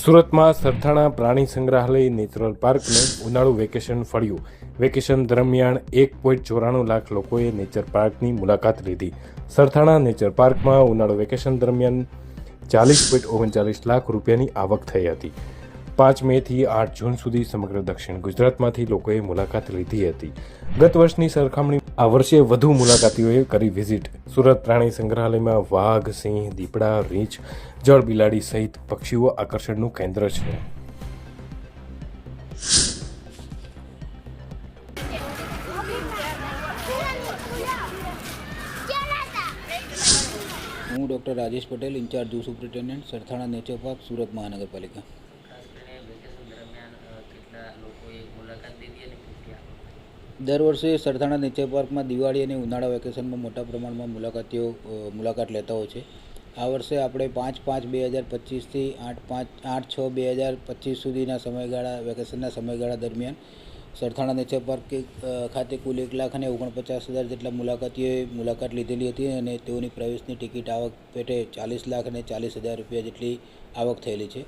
સુરતમાં સરથાણા પ્રાણી સંગ્રહાલય નેચરલ પાર્કને ઉનાળુ વેકેશન ફળ્યું. વેકેશન દરમિયાન એક પોઈન્ટ ચોરાણું લાખ લોકોએ નેચર પાર્કની મુલાકાત લીધી. સરથાણા નેચર પાર્કમાં ઉનાળુ વેકેશન દરમિયાન ચાલીસ પોઈન્ટ ઓગણચાલીસ લાખ રૂપિયાની આવક થઈ હતી. પાંચ મેથી આઠ જૂન સુધી સમગ્ર દક્ષિણ ગુજરાતમાંથી લોકોએ મુલાકાત લીધી હતી. ગત વર્ષની સરખામણી આ વર્ષે વધુ મુલાકાતીઓએ કરી વિઝિટ. સુરત પ્રાણી સંગ્રહાલયમાં વાઘ, સિંહ, દીપડા, રીંછ, જળ બિલાડી સહિત પક્ષીઓ આકર્ષણનું કેન્દ્ર છે. હું ડૉક્ટર રાજેશ પટેલ, ઇન્ચાર્જ જુ superintendent Sarthana nature park, Surat મહાનગરપાલિકા ખાસ કરીને વેકેશન દરમિયાન અ, કેટલા લોકોએ મુલાકાત લીધી અને કેટલી આવક? દર વર્ષે સરથાણા નેચર પાર્કમાં દિવાળી અને ઉનાળા વેકેશનમાં મોટા પ્રમાણમાં મુલાકાતીઓ મુલાકાત લેતા હોય છે. આ વર્ષે આપણે પાંચ પાંચ બે હજાર પચીસથી આઠ પાંચ, આઠ છ બે હજાર પચીસ સુધીના સમયગાળા, વેકેશનના સમયગાળા દરમિયાન સરથાણા નેચર પાર્ક ખાતે કુલ એક લાખ અને ઓગણપચાસ હજાર જેટલા મુલાકાતીઓએ મુલાકાત લીધેલી હતી અને તેઓની પ્રવેશની ટિકિટ આવક પેટે ચાલીસ લાખ અને ચાલીસ હજાર રૂપિયા જેટલી આવક થયેલી છે.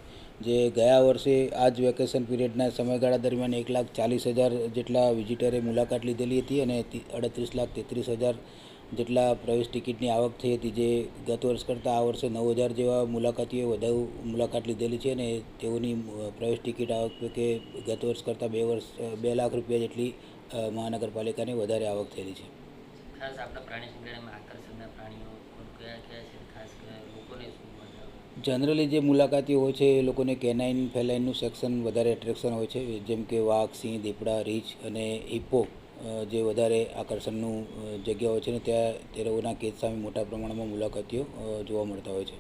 જે ગયા વર્ષે આ જ વેકેશન પીરિયડના સમયગાળા દરમિયાન એક લાખ ચાલીસ હજાર જેટલા વિઝિટરે મુલાકાત લીધેલી હતી અને અડત્રીસ લાખ તેત્રીસ હજાર જેટલા પ્રવેશ ટિકિટની આવક થઈ હતી જે ગત વર્ષ કરતાં આ વર્ષે નવ હજાર જેવા મુલાકાતીઓએ વધુ મુલાકાત લીધેલી છે અને તેઓની પ્રવેશ ટિકિટ આવક કે ગત વર્ષ કરતાં બે વર્ષ, બે લાખ રૂપિયા જેટલી મહાનગરપાલિકાની વધારે આવક થયેલી છે. ખાસ આપણા પ્રાણી સંગ્રહાલયમાં આકર્ષણના પ્રાણીઓ કયા કયા છે અને ખાસ કરીને લોકોને શું મજા આવે? જનરલી જે મુલાકાતીઓ હોય છે, એ લોકોને કેનાઇન ફેલાઇનનું સેક્શન વધારે એટ્રેક્શન હોય છે. જેમ કે વાઘ, સિંહ, દીપડા, રીંછ અને ઇપો જે વધારે આકર્ષણનું જગ્યા હોય છે ને ત્યાં તે લોકોના કેદ સામે મોટા પ્રમાણમાં મુલાકાતીઓ જોવા મળતા હોય છે.